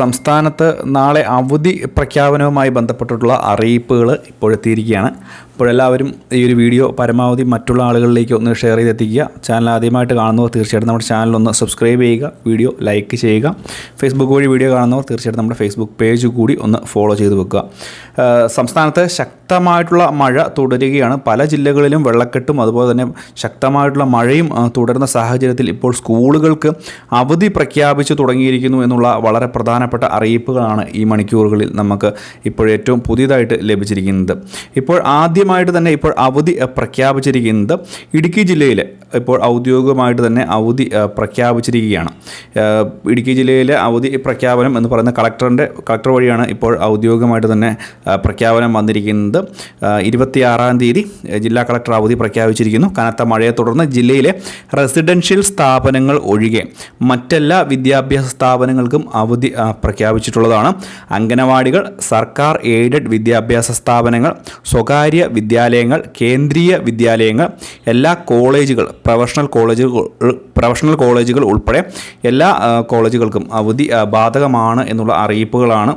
സംസ്ഥാനത്ത് നാളെ അവധി പ്രഖ്യാപനവുമായി ബന്ധപ്പെട്ടിട്ടുള്ള അറിയിപ്പുകൾ ഇപ്പോഴെത്തിയിരിക്കുകയാണ് ഇപ്പോഴെല്ലാവരും ഈ ഒരു വീഡിയോ പരമാവധി മറ്റുള്ള ആളുകളിലേക്ക് ഒന്ന് ഷെയർ ചെയ്തെത്തിക്കുക. ചാനൽ ആദ്യമായിട്ട് കാണുന്നവർ തീർച്ചയായിട്ടും നമ്മുടെ ചാനൽ ഒന്ന് സബ്സ്ക്രൈബ് ചെയ്യുക വീഡിയോ ലൈക്ക് ചെയ്യുക. ഫേസ്ബുക്ക് വഴി വീഡിയോ കാണുന്നവർ തീർച്ചയായിട്ടും നമ്മുടെ ഫേസ്ബുക്ക് പേജ് കൂടി ഒന്ന് ഫോളോ ചെയ്ത് വെക്കുക. സംസ്ഥാനത്ത് ശക്തമായിട്ടുള്ള മഴ തുടരുകയാണ്. പല ജില്ലകളിലും വെള്ളക്കെട്ടും അതുപോലെ തന്നെ ശക്തമായിട്ടുള്ള മഴയും തുടരുന്ന സാഹചര്യത്തിൽ ഇപ്പോൾ സ്കൂളുകൾക്ക് അവധി പ്രഖ്യാപിച്ചു തുടങ്ങിയിരിക്കുന്നു എന്നുള്ള വളരെ പ്രധാനപ്പെട്ട അറിയിപ്പുകളാണ് ഈ മണിക്കൂറുകളിൽ നമുക്ക് ഇപ്പോൾ ഏറ്റവും പുതിയതായിട്ട് ലഭിച്ചിരിക്കുന്നത്. ഇപ്പോൾ ആദ്യമായിട്ട് തന്നെ ഇപ്പോൾ അവധി പ്രഖ്യാപിച്ചിരിക്കുന്നത് ഇടുക്കി ജില്ലയിൽ ഇപ്പോൾ ഔദ്യോഗികമായിട്ട് തന്നെ അവധി പ്രഖ്യാപിച്ചിരിക്കുകയാണ്. ഇടുക്കി ജില്ലയിലെ അവധി പ്രഖ്യാപനം എന്ന് പറയുന്ന കളക്ടറിന്റെ കളക്ടർ വഴിയാണ് ഇപ്പോൾ ഔദ്യോഗികമായിട്ട് തന്നെ പ്രഖ്യാപനം വന്നിരിക്കുന്നത്. ഇരുപത്തിയാറാം തീയതി ജില്ലാ കളക്ടർ അവധി പ്രഖ്യാപിച്ചിരിക്കുന്നു. കനത്ത മഴയെ തുടർന്ന് ജില്ലയിലെ റെസിഡൻഷ്യൽ സ്ഥാപനങ്ങൾ ഒഴികെ മറ്റെല്ലാ വിദ്യാഭ്യാസ സ്ഥാപനങ്ങൾക്കും അവധി പ്രഖ്യാപിച്ചിട്ടുള്ളതാണ്. അംഗനവാടികൾ സർക്കാർ എയ്ഡഡ് വിദ്യാഭ്യാസ സ്ഥാപനങ്ങൾ സ്വകാര്യ വിദ്യാലയങ്ങൾ കേന്ദ്രീയ വിദ്യാലയങ്ങൾ എല്ലാ കോളേജുകൾ പ്രൊഫഷണൽ കോളേജുകൾ പ്രൊഫഷണൽ കോളേജുകൾ ഉൾപ്പെടെ എല്ലാ കോളേജുകൾക്കും അവധി ബാധകമാണ് എന്നുള്ള അറിയിപ്പുകളാണ്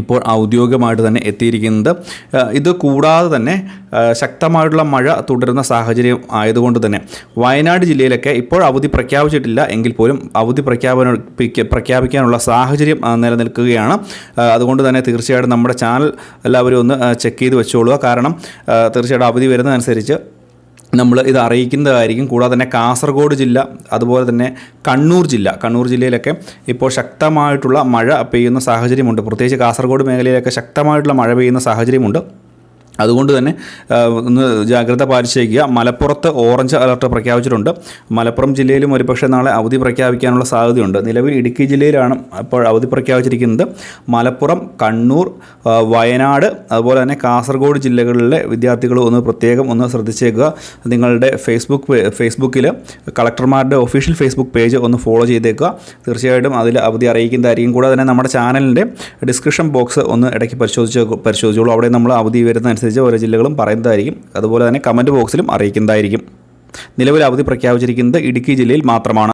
ഇപ്പോൾ ഔദ്യോഗികമായിട്ട് തന്നെ എത്തിയിരിക്കുന്നത്. ഇത് കൂടാതെ തന്നെ ശക്തമായിട്ടുള്ള മഴ തുടരുന്ന സാഹചര്യം ആയതുകൊണ്ട് തന്നെ വയനാട് ജില്ലയിലൊക്കെ ഇപ്പോൾ അവധി പ്രഖ്യാപിച്ചിട്ടില്ല. എങ്കിൽ പോലും അവധി പ്രഖ്യാപന പ്രഖ്യാപിക്കാനുള്ള സാഹചര്യം നിലനിൽക്കുകയാണ്. അതുകൊണ്ട് തന്നെ തീർച്ചയായിട്ടും നമ്മുടെ ചാനൽ എല്ലാവരും ഒന്ന് ചെക്ക് ചെയ്ത് വെച്ചോളുക. കാരണം തീർച്ചയായിട്ടും അവധി വരുന്നതനുസരിച്ച് നമ്മൾ ഇത് അറിയിക്കുന്നതായിരിക്കും. കൂടാതെ തന്നെ കാസർഗോഡ് ജില്ല അതുപോലെ തന്നെ കണ്ണൂർ ജില്ല. കണ്ണൂർ ജില്ലയിലൊക്കെ ഇപ്പോൾ ശക്തമായിട്ടുള്ള മഴ പെയ്യുന്ന സാഹചര്യമുണ്ട്. പ്രത്യേകിച്ച് കാസർഗോഡ് മേഖലയിലൊക്കെ ശക്തമായിട്ടുള്ള മഴ പെയ്യുന്ന സാഹചര്യമുണ്ട്. അതുകൊണ്ട് തന്നെ ഒന്ന് ജാഗ്രത പാലിച്ചേക്കുക. മലപ്പുറത്ത് ഓറഞ്ച് അലർട്ട് പ്രഖ്യാപിച്ചിട്ടുണ്ട്. മലപ്പുറം ജില്ലയിലും ഒരുപക്ഷെ നാളെ അവധി പ്രഖ്യാപിക്കാനുള്ള സാധ്യതയുണ്ട്. നിലവിൽ ഇടുക്കി ജില്ലയിലാണ് ഇപ്പോൾ അവധി പ്രഖ്യാപിച്ചിരിക്കുന്നത്. മലപ്പുറം കണ്ണൂർ വയനാട് അതുപോലെ തന്നെ കാസർഗോഡ് ജില്ലകളിലെ വിദ്യാർത്ഥികൾ ഒന്ന് പ്രത്യേകം ഒന്ന് ശ്രദ്ധിച്ചേക്കുക. നിങ്ങളുടെ ഫേസ്ബുക്ക് ഫേസ്ബുക്കിൽ കളക്ടർമാരുടെ ഒഫീഷ്യൽ ഫേസ്ബുക്ക് പേജ് ഒന്ന് ഫോളോ ചെയ്തേക്കുക. തീർച്ചയായിട്ടും അതിൽ അവധി അറിയിക്കുന്നതായിരിക്കും. കൂടാതെ തന്നെ നമ്മുടെ ചാനലിന്റെ ഡിസ്ക്രിപ്ഷൻ ബോക്സ് ഒന്ന് ഇടയ്ക്ക് പരിശോധിച്ച് പരിശോധിച്ചോളൂ. അവിടെ നമ്മൾ അവധി വരുന്നതനുസരിച്ച് ഓരോ ജില്ലകളും പറയുന്നതായിരിക്കും. അതുപോലെ തന്നെ കമന്റ് ബോക്സിലും അറിയിക്കുന്നതായിരിക്കും. നിലവിൽ അവധി പ്രഖ്യാപിച്ചിരിക്കുന്നത് ഇടുക്കി ജില്ലയിൽ മാത്രമാണ്.